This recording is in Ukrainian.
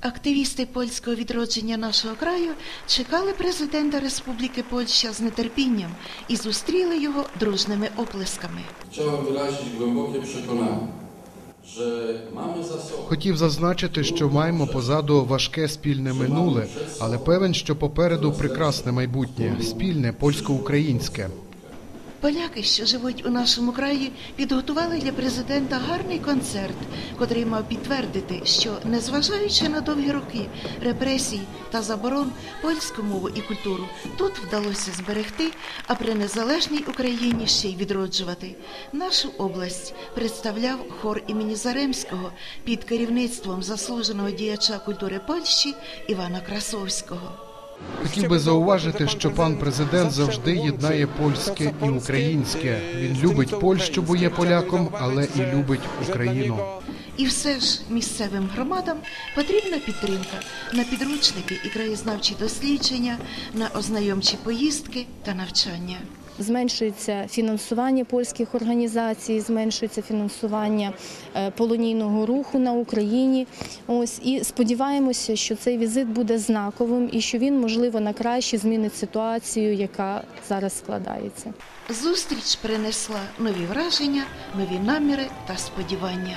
Активісти польського відродження нашого краю чекали президента Республіки Польща з нетерпінням і зустріли його дружними оплесками. Chciałem wyrazić głębokie przekonanie, że mamy za sobą Хотів зазначити, що маємо позаду важке спільне минуле, але певен, що попереду прекрасне майбутнє, спільне польсько-українське. Поляки, що живуть у нашому краї, підготували для президента гарний концерт, котрий мав підтвердити, що, незважаючи на довгі роки репресій та заборон, польську мову і культуру тут вдалося зберегти, а при незалежній Україні ще й відроджувати. Нашу область представляв хор імені Заремського під керівництвом заслуженого діяча культури Польщі Івана Красовського. Хотів би зауважити, що пан президент завжди єднає польське і українське. Він любить Польщу, бо є поляком, але і любить Україну. І все ж місцевим громадам потрібна підтримка на підручники і краєзнавчі дослідження, на ознайомчі поїздки та навчання. Зменшується фінансування польських організацій, зменшується фінансування е, полонійного руху на Україні. Ось і сподіваємося, що цей візит буде знаковим і що він, можливо, на краще змінить ситуацію, яка зараз складається. Зустріч принесла нові враження, нові наміри та сподівання.